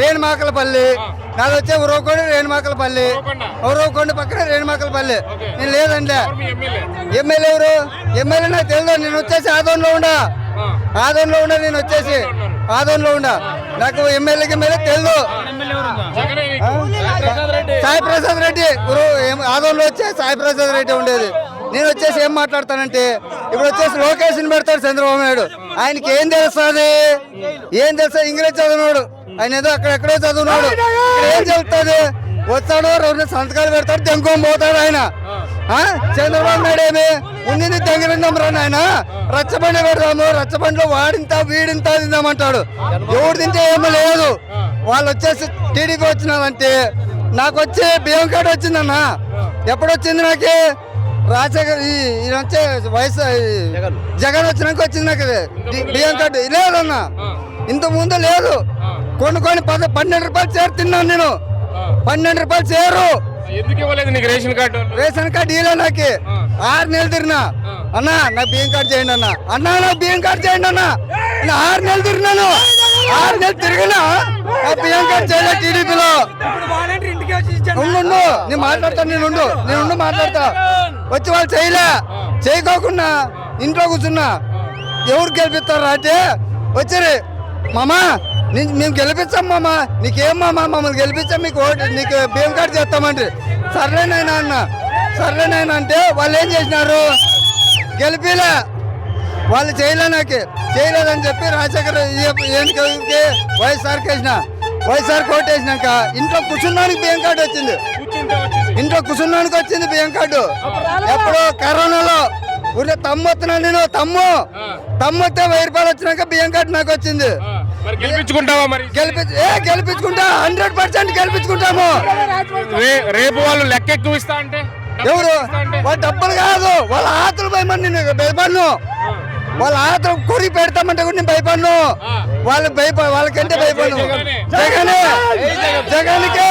రేణుమాకలపల్లి. నాది వచ్చే ఉరవకొండ రేణుమాకలపల్లి. ఉరవకొండ. పక్కన రేణుమాకలపల్లి. నేను లేదండి. ఎమ్మెల్యే? ఎమ్మెల్యే ఎవరు? ఎమ్మెల్యే నాకు తెలియదు నేను వచ్చేసి ఆదోన్లో ఉండా. ఆదోన్లో ఉండా నేను వచ్చేసి. ఆదోన్లో ఉండా. నాకు ఎమ్మెల్యేకి ఎమ్మెల్యే తెలియదు. సాయి ప్రసాద్ రెడ్డి. ఆదోన్లో వచ్చే సాయి ప్రసాద్ రెడ్డి ఉండేది. నేను వచ్చేసి ఏం మాట్లాడతానంటే ఇప్పుడు వచ్చేసి లొకేషన్ పెడతాడు చంద్రబాబు నాయుడు. ఆయనకి ఏం తెలుస్తుంది ఏం తెలుసా? ఇంగ్లీష్ చదివినాడు. ఆయన ఏదో అక్కడెక్కడో చదువునాడు. ఏం చెప్తుంది వస్తాడు రెండు సంతకాలు పెడతాడు తెంకొని పోతాడు ఆయన. చంద్రబాబు నాయుడు ఏమి? ఉండింది దెంగరిందాం రా నాయన? రచ్చబండి పెడదాము రచ్చబండిలో వాడింత వీడింత తిందామంటాడు. ఎవడు తింటే ఏమీ లేదు. వాళ్ళు వచ్చేసి టీడీపీ వచ్చినారంటే నాకు వచ్చి బియ్యం కార్డు వచ్చిందన్న. ఎప్పుడొచ్చింది నాకు? రాజశేఖర్ ఈ ఈయన వచ్చే వయసు జగన్. వచ్చినాక వచ్చింది నాకు ఇది. బియ్యం కార్డు లేదన్న ఇంత ముందు లేదు. కొన్ని కొన్ని పద పన్నెండు రూపాయలు చేరు తిన్నాను నేను. పన్నెండు రూపాయలు చేరు. ఎందుకు ఇవ్వలేదు నీకు రేషన్ కార్డు? రేషన్ కార్డు ఇలే నాకు. ఆరు నెలలు తిరిగినా. అన్నా నాకు బియ్యం కార్డు చేయండి అన్న. అన్నా నాకు బియ్యం కార్డు చేయండి అన్న. నేను ఆరు నెలలు తిరిగినాను. ఆరు నెలలు తిరిగినా నా బియ్యం కార్డు చేయలే టీడీపీలో. ఉండు. నేను మాట్లాడతాను నేను ఉండు. నేను ఉండు మాట్లాడతా. వచ్చి వాళ్ళు చేయలే. చేయకోకుండా ఇంట్లో కూర్చున్నా. ఎవరు గెలిపిస్తారు అంటే వచ్చారు. మామా మేము గెలిపించాం మామా. నీకేం మామా? మమ్మల్ని గెలిపించాం మీకు ఓటు నీకు బియ్యం కార్డు చేస్తామంటే. సర్లేనైనా అన్న. సర్లేనైనా అంటే వాళ్ళు ఏం చేసినారు? గెలిపిలే. వాళ్ళు చేయలే నాకు. చేయలేదని చెప్పి రాజశేఖర్ ఏంటికి వైఎస్ఆర్ కేసిన వైఎస్ఆర్ కోట్ వేసినాక ఇంట్లో కూర్చున్నానికి బియ్యం కార్డు వచ్చింది. కూర్చుంటే వచ్చింది. ఇంట్లో కూర్చున్నానికి వచ్చింది బియ్యం కార్డు ఎప్పుడు కరోనాలో ఊరిలో తమ్ము వస్తున్నాను నేను తమ్ము. ఆ. తమ్ము వస్తే వెయ్యి రూపాయలు వచ్చినాక బియ్యం కార్డు నాకు వచ్చింది. గెలిపించుకుంటావా మరి? ఏ గెలిపించుకుంటా హండ్రెడ్ పర్సెంట్ గెలిపించుకుంటాము. రేపు వాళ్ళు లెక్క ఎక్కువ ఇస్తా అంటే? ఎవరు? వాళ్ళ డబ్బులు కాదు వాళ్ళ ఆతులు భయపడి నేను భయపడను. వాళ్ళ ఆతులు కొరి పెడతామంటే కూడా నేను భయపడను. వాళ్ళు భయప వాళ్ళకంటే భయపడను. జగనే. జగనే. జగన్కే.